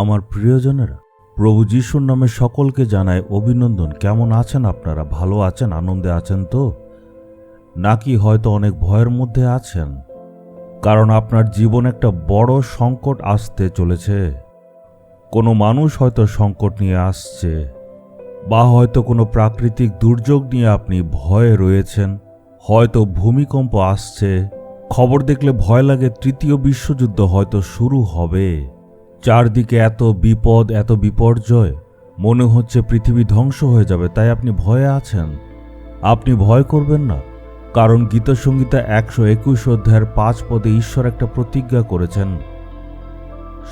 আমার প্রিয়জনেরা, প্রভু যিশুর নামে সকলকে জানায় অভিনন্দন। কেমন আছেন আপনারা? ভালো আছেন? আনন্দে আছেন তো? নাকি হয়তো অনেক ভয়ের মধ্যে আছেন? কারণ আপনার জীবন একটা বড় সংকট আসতে চলেছে। কোনো মানুষ হয়তো সংকট নিয়ে আসছে, বা হয়তো কোনো প্রাকৃতিক দুর্যোগ নিয়ে আপনি ভয়ে রয়েছেন। হয়তো ভূমিকম্প আসছে, খবর দেখলে ভয় লাগে, তৃতীয় বিশ্বযুদ্ধ হয়তো শুরু হবে। চারদিকে এত বিপদ, এত বিপর্যয়, মনে হচ্ছে পৃথিবী ধ্বংস হয়ে যাবে, তাই আপনি ভয়ে আছেন। আপনি ভয় করবেন না, কারণ গীতসংগীতা একশো একুশ অধ্যায়ের পাঁচ পদে ঈশ্বর একটা প্রতিজ্ঞা করেছেন,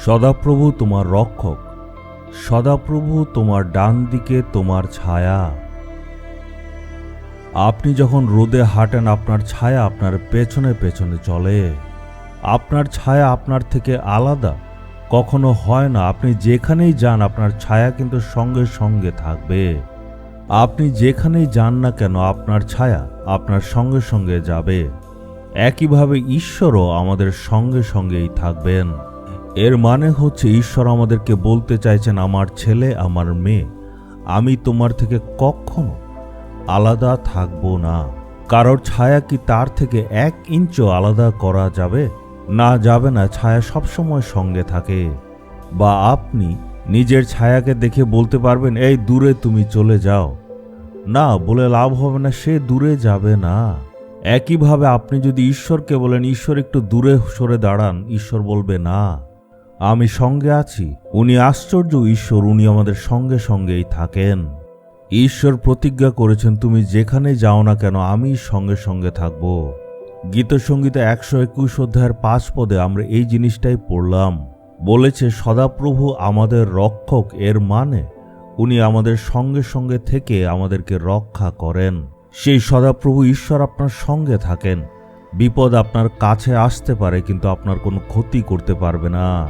সদাপ্রভু তোমার রক্ষক, সদাপ্রভু তোমার ডান দিকে তোমার ছায়া। আপনি যখন রোদে হাঁটেন, আপনার ছায়া আপনার পেছনে পেছনে চলে। আপনার ছায়া আপনার থেকে আলাদা। কখনো হয় না, আপনি যেখানেই যান, আপনার ছায়া কিন্তু সঙ্গে সঙ্গে থাকবে। আপনি যেখানেই যান না কেন, আপনার ছায়া আপনার সঙ্গে সঙ্গে যাবে। একইভাবে ঈশ্বরও আমাদের সঙ্গে সঙ্গেই থাকবেন। এর মানে হচ্ছে, ঈশ্বর আমাদেরকে বলতে চাইছেন, আমার ছেলে, আমার মেয়ে, আমি তোমার থেকে কখনো আলাদা থাকব না। কারোর ছায়া কি তার থেকে এক ইঞ্চও আলাদা করা যাবে? না যাবে না, ছায়া সবসময় সঙ্গে থাকে। বা আপনি নিজের ছায়াকে দেখে বলতে পারবেন, এই দূরে তুমি চলে যাও। না, বলে লাভ হবে না, সে দূরে যাবে না। একইভাবে আপনি যদি ঈশ্বরকে বলেন, ঈশ্বর একটু দূরে সরে দাঁড়ান, ঈশ্বর বলবে, না, আমি সঙ্গে আছি। উনি আশ্চর্য ঈশ্বর, উনি আমাদের সঙ্গে সঙ্গেই থাকেন। ঈশ্বর প্রতিজ্ঞা করেছেন, তুমি যেখানে যাও না কেন আমি সঙ্গে সঙ্গে থাকব। গীতসঙ্গীতে একশো একুশ অধ্যায়ের পাঁচ পদে আমরা এই জিনিসটাই পড়লাম। বলেছে, সদাপ্রভু আমাদের রক্ষক, এর মানে উনি আমাদের সঙ্গে সঙ্গে থেকে আমাদেরকে রক্ষা করেন। সেই সদাপ্রভু ঈশ্বর আপনার সঙ্গে থাকেন। বিপদ আপনার কাছে আসতে পারে, কিন্তু আপনার কোনো ক্ষতি করতে পারবে না।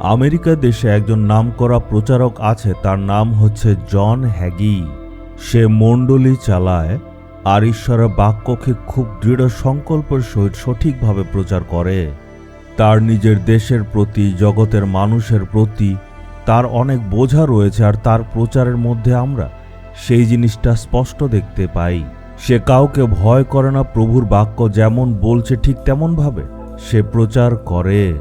আমেরিকা দেশে একজন নামকরা প্রচারক আছে, তার নাম হচ্ছে জন হ্যাগি। সে মণ্ডলী চালায় আর ঈশ্বরের বাক্যকে খুব দৃঢ় সংকল্পের সহিত সঠিকভাবে প্রচার করে। তার নিজের দেশের প্রতি, জগতের মানুষের প্রতি তার অনেক বোঝা রয়েছে আর তার প্রচারের মধ্যে আমরা সেই জিনিসটা স্পষ্ট দেখতে পাই। সে কাউকে ভয় করে না, প্রভুর বাক্য যেমন বলছে ঠিক তেমনভাবে সে প্রচার করে।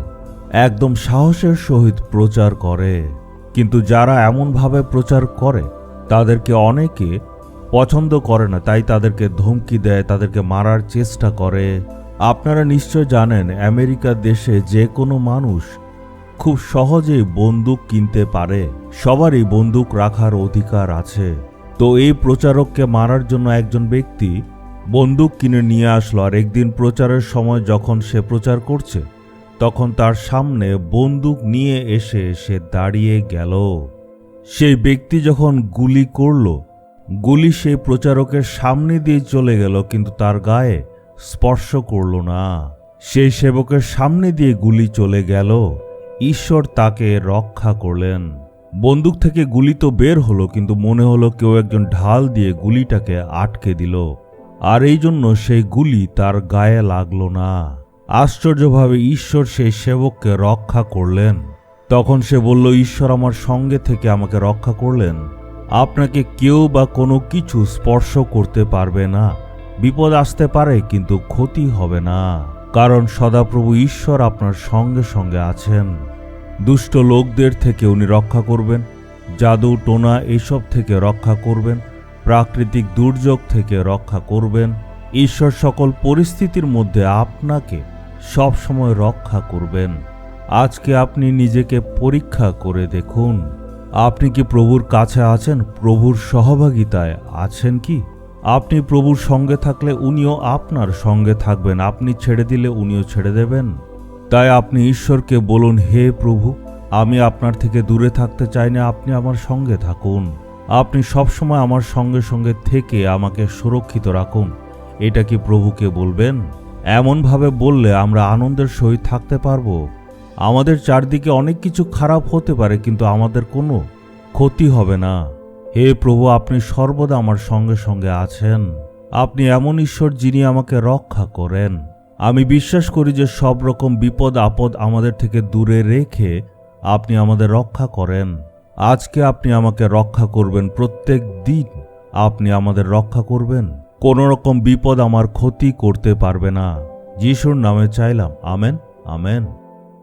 একদম সাহসের সহিত প্রচার করে। কিন্তু যারা এমনভাবে প্রচার করে, তাদেরকে অনেকে পছন্দ করে না, তাই তাদেরকে ধমকি দেয়, তাদেরকে মারার চেষ্টা করে। আপনারা নিশ্চয় জানেন, আমেরিকা দেশে যে কোনো মানুষ খুব সহজেই বন্দুক কিনতে পারে। সবারই বন্দুক রাখার অধিকার আছে। তো এই প্রচারককে মারার জন্য একজন ব্যক্তি বন্দুক কিনে নিয়ে আসলো, আর একদিন প্রচারের সময় যখন সে প্রচার করছে, তখন তার সামনে বন্দুক নিয়ে এসে সে দাঁড়িয়ে গেল। সেই ব্যক্তি যখন গুলি করল গুলি সেই প্রচারকের সামনে দিয়ে চলে গেল, কিন্তু তার গায়ে স্পর্শ করল না। সেই সেবকের সামনে দিয়ে গুলি চলে গেল। ঈশ্বর তাকে রক্ষা করলেন। বন্দুক থেকে গুলি তো বের হলো, কিন্তু মনে হলো কেউ একজন ঢাল দিয়ে গুলিটাকে আটকে দিল। আর এই জন্য সেই গুলি তার গায়ে লাগল না। আশ্চর্যভাবে ঈশ্বর সেই সেবককে রক্ষা করলেন। তখন সে বলল, ঈশ্বর আমার সঙ্গে থেকে আমাকে রক্ষা করলেন? আপনাকে কেউ বা কোনো কিছু স্পর্শ করতে পারবে না। বিপদ আসতে পারে, কিন্তু ক্ষতি হবে না। কারণ সদাপ্রভু ঈশ্বর আপনার সঙ্গে সঙ্গে আছেন। দুষ্ট লোকদের থেকে উনি রক্ষা করবেন, জাদু, টোনা এইসব থেকে রক্ষা করবেন, প্রাকৃতিক দুর্যোগ থেকে রক্ষা করবেন। ঈশ্বর সকল পরিস্থিতির মধ্যে আপনাকে সব সময় রক্ষা করবেন। আজকে আপনি নিজেকে পরীক্ষা করে দেখুন। আপনি কি প্রভুর কাছে আছেন? প্রভুর সহভাগিতায় আছেন কি? আপনি প্রভুর সঙ্গে থাকলে উনিও আপনার সঙ্গে থাকবেন। আপনি ছেড়ে দিলে উনিও ছেড়ে দেবেন। তাই আপনি ঈশ্বরকে বলুন, হে প্রভু, আমি আপনার থেকে দূরে থাকতে চাই না। আপনি আমার সঙ্গে থাকুন। আপনি সবসময় আমার সঙ্গে সঙ্গে থেকে আমাকে সুরক্ষিত রাখুন। এটা কি প্রভুকে বলবেন? এমনভাবে বললে আমরা আনন্দের সহিত থাকতে পারব? আমাদের চারদিকে অনেক কিছু খারাপ হতে পারে, কিন্তু আমাদের কোনো ক্ষতি হবে না। হে প্রভু, আপনি সর্বদা আমার সঙ্গে সঙ্গে আছেন। আপনি এমন ঈশ্বর যিনি আমাকে রক্ষা করেন। আমি বিশ্বাস করি যে সব রকম বিপদ, আপদ আমাদের থেকে দূরে রেখে আপনি আমাদের রক্ষা করেন। আজকে আপনি আমাকে রক্ষা করবেন, প্রত্যেক দিন আপনি আমাদের রক্ষা করবেন। কোন রকম বিপদ আমার ক্ষতি করতে পারবে না। যিশুর নামে চাইলাম, amen amen.